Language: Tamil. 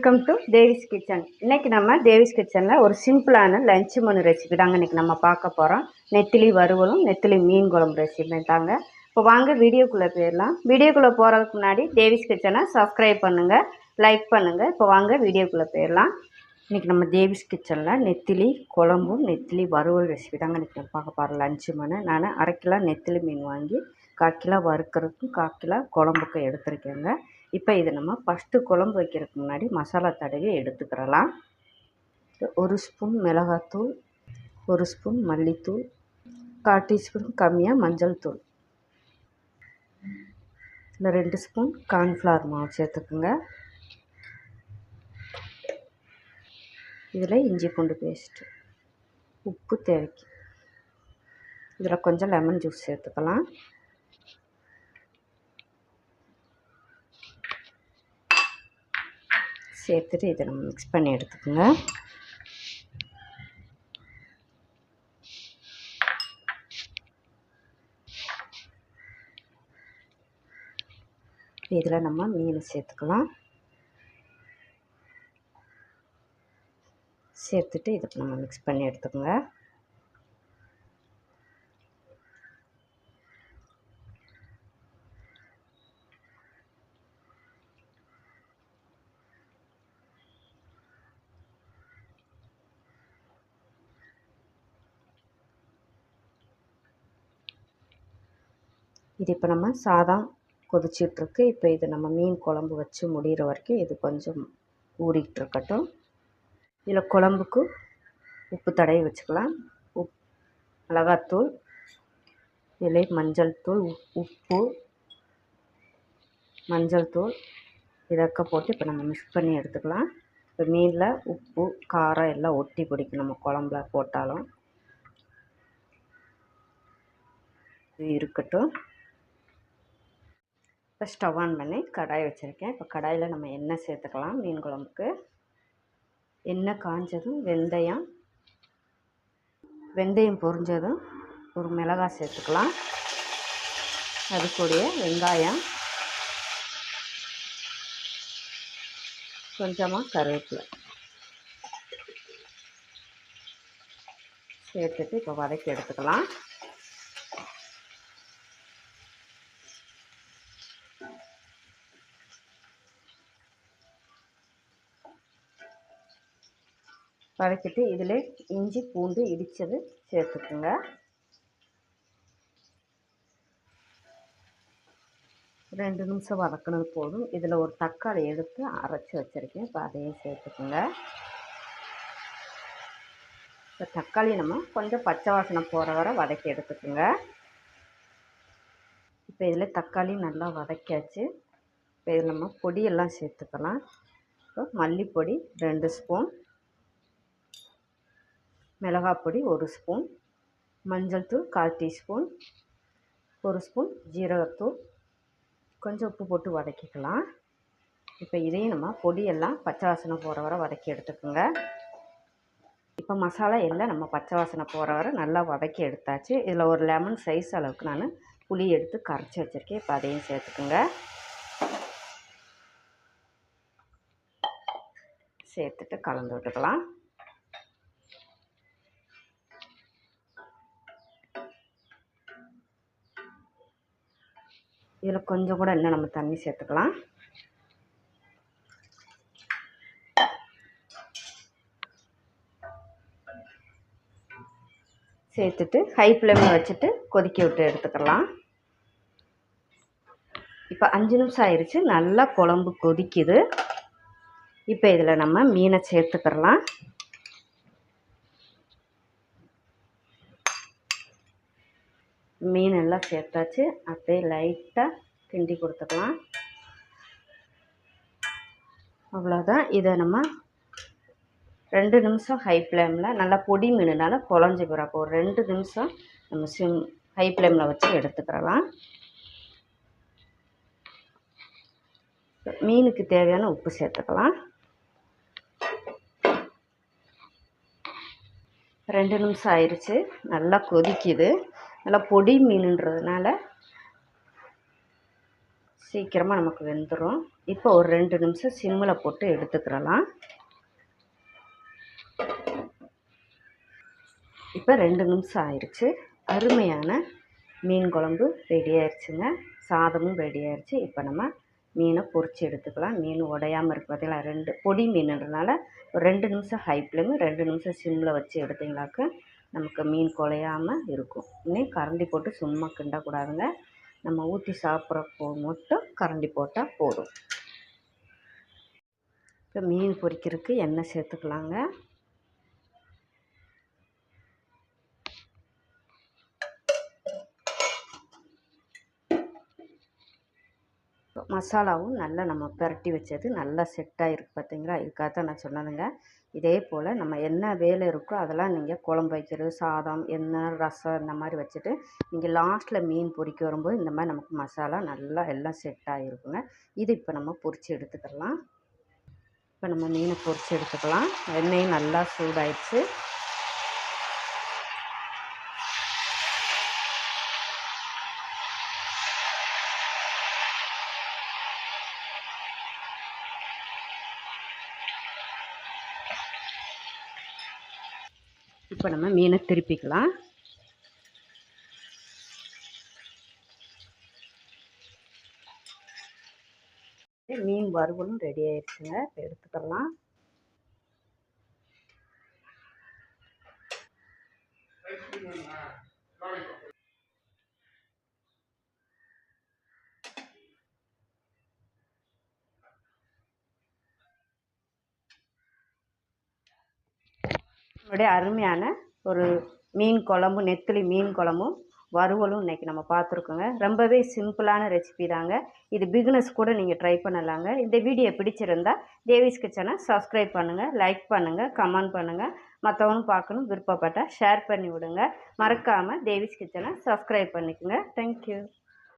வெல்கம் டு தேவிஸ் கிச்சன் இன்றைக்கி நம்ம தேவிஸ் கிச்சனில் ஒரு சிம்பிளான லஞ்ச் மனு ரெசிபி தாங்க இன்றைக்கி நம்ம பார்க்க போகிறோம் நெத்திலி வறுவலும் நெத்திலி மீன் குழம்பு ரெசிபி தாங்க. இப்போ வாங்க வீடியோக்குள்ளே போயிடலாம். வீடியோக்குள்ளே போகிறதுக்கு முன்னாடி தேவிஸ் கிச்சனை சப்ஸ்கிரைப் பண்ணுங்கள் லைக் பண்ணுங்கள் இப்போ வாங்க வீடியோக்குள்ளே போயிடலாம். இன்றைக்கி நம்ம தேவிஸ் கிச்சனில் நெத்திலி குழம்பும் நெத்திலி வறுவல் ரெசிபி தாங்க இன்றைக்கி நம்ம பார்க்க போகிறோம் லஞ்சு மனு நான் அரை கிலோ நெத்திலி மீன் வாங்கி கால் கிலோ வறுக்கிறதுக்கும் கால் கிலோ குழம்புக்கும் எடுத்திருக்கேங்க. இப்போ இது நம்ம ஃபஸ்ட்டு குழம்பு வைக்கிறதுக்கு முன்னாடி மசாலா தடவி எடுத்துக்கிறலாம். ஒரு ஸ்பூன் மிளகாத்தூள் ஒரு ஸ்பூன் மல்லித்தூள் கால் டீஸ்பூன் கம்மியாக மஞ்சள் தூள். இல்லை ரெண்டு ஸ்பூன் கார்ன்ஃப்ளவர் மாவு சேர்த்துக்குங்க. இதில் இஞ்சி பூண்டு பேஸ்ட்டு உப்பு தேவைக்கு. இதில் கொஞ்சம் லெமன் ஜூஸ் சேர்த்துக்கலாம். சேர்த்துட்டு இதை நம்ம மிக்ஸ் பண்ணி எடுத்துக்கோங்க. இதில் நம்ம மீன் சேர்த்துக்கலாம். சேர்த்துட்டு இதை நம்ம மிக்ஸ் பண்ணி எடுத்துக்கோங்க. இது இப்போ நம்ம சாதம் கொதிச்சிட்ருக்கு. இப்போ இது நம்ம மீன் குழம்பு வச்சு முடிகிற வரைக்கும் இது கொஞ்சம் ஊறிக்கிட்டு இருக்கட்டும் இதில் குழம்புக்கு உப்பு தடவி வச்சுக்கலாம். உப் மிளகாத்தூள் இதில் மஞ்சள் தூள் உப்பு மஞ்சள் தூள் இதக்க போட்டு இப்போ நம்ம மிக்ஸ் பண்ணி எடுத்துக்கலாம். இப்போ மீனில் உப்பு காரம் எல்லாம் ஒட்டி பிடிக்கும் நம்ம குழம்புல போட்டாலும். இது இருக்கட்டும். இப்போ ஸ்டவ் ஆன் பண்ணி கடாய் வச்சுருக்கேன். இப்போ கடாயில் நம்ம எண்ணெய் சேர்த்துக்கலாம். மீன் குழம்புக்கு எண்ணெய் காஞ்சதும் வெந்தயம் வெந்தயம் பொரிஞ்சதும் ஒரு மிளகாய் சேர்த்துக்கலாம். அது கூடிய வெங்காயம் கொஞ்சமாக கருவேப்பிலை சேர்த்துட்டு இப்போ வதக்கி எடுத்துக்கலாம். வதக்கிட்டு இதில் இஞ்சி பூண்டு இடித்தது சேர்த்துக்குங்க. ரெண்டு நிமிஷம் வதக்கினது போதும். இதில் ஒரு தக்காளி எடுத்து அரைச்சி வச்சுருக்கேன். இப்போ அதையும் சேர்த்துக்குங்க. இப்போ தக்காளி நம்ம கொஞ்சம் பச்சை வாசனை போகிற வரை வதக்கி எடுத்துக்குங்க. இப்போ இதில் தக்காளி நல்லா வதக்கியாச்சு. இப்போ இதில் நம்ம பொடியெல்லாம் சேர்த்துக்கலாம். இப்போ மல்லிப்பொடி ரெண்டு ஸ்பூன். மிளகாய் பொடி ஒரு ஸ்பூன் மஞ்சள் தூள் கால் டீஸ்பூன் ஒரு ஸ்பூன் ஜீரகத்தூள். கொஞ்சம் உப்பு போட்டு வதக்கிக்கலாம். இப்போ இதையும் நம்ம பொடியெல்லாம் பச்சை வாசனை போகிற வரை வதக்கி எடுத்துக்கோங்க. இப்போ மசாலா எல்லாம் நம்ம பச்சை வாசனை போகிற வரை நல்லா வதக்கி எடுத்தாச்சு. இதில் ஒரு லெமன் சைஸ் அளவுக்கு நான் புளி எடுத்து கரைச்சி வச்சுருக்கேன். இப்போ அதையும் சேர்த்துக்குங்க. சேர்த்துட்டு கலந்து விட்டுக்கலாம். இதில் கொஞ்சம் கூட இன்னும் நம்ம தண்ணி சேர்த்துக்கலாம். சேர்த்துட்டு ஹை ஃப்ளேமில் வச்சுட்டு கொதிக்க விட்டு எடுத்துக்கலாம். இப்போ அஞ்சு நிமிஷம் ஆயிடுச்சு நல்லா குழம்பு கொதிக்குது. இப்போ இதில் நம்ம மீனை சேர்த்துக்கிறலாம். மீன் எல்லாம் சேர்த்தாச்சு. அப்படியே லைட்டாக கிண்டி கொடுத்துக்கலாம். அவ்வளோதான் இதை நம்ம ரெண்டு நிமிஷம் ஹை ஃப்ளேமில் நல்லா பொடி மீனுனால குழஞ்சி போகிறப்போ ஒரு ரெண்டு நிமிஷம் நம்ம சிம் ஹை ஃப்ளேமில் வச்சு எடுத்துக்கிறலாம். மீனுக்கு தேவையான உப்பு சேர்த்துக்கலாம். ரெண்டு நிமிஷம் ஆயிடுச்சு நல்லா கொதிக்குது. நல்லா பொடி மீனுன்றதுனால சீக்கிரமாக நமக்கு வெந்துடும் இப்போ ஒரு ரெண்டு நிமிஷம் சிம்மில் போட்டு எடுத்துக்கிறலாம். இப்போ ரெண்டு நிமிஷம் ஆயிடுச்சு. அருமையான மீன் குழம்பு ரெடி ஆயிடுச்சுங்க சாதமும் ரெடி ஆயிடுச்சு இப்போ நம்ம மீனை பொறிச்சு எடுத்துக்கலாம். மீன் உடையாமல் இருக்கு பார்த்தீங்களா ரெண்டு பொடி மீனுன்றனால ஒரு ரெண்டு நிமிஷம் ஹை ஃப்ளேமு ரெண்டு நிமிஷம் சிம்மில் வச்சு எடுத்தீங்களாக்க நமக்கு மீன் குலையாமல் இருக்கும். இன்னும் கரண்டி போட்டு சும்மா கிண்டக்கூடாதுங்க நம்ம ஊற்றி சாப்பிட்றப்போ மட்டும் கரண்டி போட்டால் போதும். இப்போ மீன் பொரிக்கிறதுக்கு எண்ணெய் சேர்த்துக்கலாங்க. மசாலாவும் நல்லா நம்ம பிரட்டி வச்சது நல்லா செட்டாக இருக்குது பார்த்தீங்களா இதுக்காக தான் நான் சொன்னதுங்க இதே போல் நம்ம என்ன வேலை இருக்கோ அதெல்லாம் நீங்கள் குழம்பு வைக்கிறது சாதம் எண்ணெய் ரசம் இந்த மாதிரி வச்சுட்டு நீங்கள் லாஸ்ட்டில் மீன் பொரிக்க வரும்போது இந்த மாதிரி நமக்கு மசாலா நல்லா எல்லாம் செட் ஆகிருக்குங்க இது இப்போ நம்ம பொரித்து எடுத்துக்கலாம். இப்போ நம்ம மீனை பொரித்து எடுத்துக்கலாம். எண்ணெயும் நல்லா சூடாயிடுச்சு. இப்போ நம்ம மீனை திருப்பிக்கலாம். மீன் வறுவலும் ரெடி ஆயிடுச்சுங்க இப்போ எடுத்துக்கலாம். நம்மளுடைய அருமையான ஒரு மீன் குழம்பு நெத்திலி மீன் குழம்பும் வறுவலும் இன்றைக்கி நம்ம பார்த்துருக்கோங்க. ரொம்பவே சிம்பிளான ரெசிபி தாங்க. இது பிகினஸ் கூட நீங்கள் ட்ரை பண்ணலாங்க. இந்த வீடியோ பிடிச்சிருந்தா தேவிஸ் கிச்சனை சப்ஸ்கிரைப் பண்ணுங்கள் லைக் பண்ணுங்கள் கமெண்ட் பண்ணுங்கள் மற்றவங்களும் பார்க்கணும் விருப்பப்பட்டால் ஷேர் பண்ணி விடுங்க. மறக்காமல் தேவிஸ் கிச்சனை சப்ஸ்கிரைப் பண்ணிக்கோங்க. தேங்க்யூ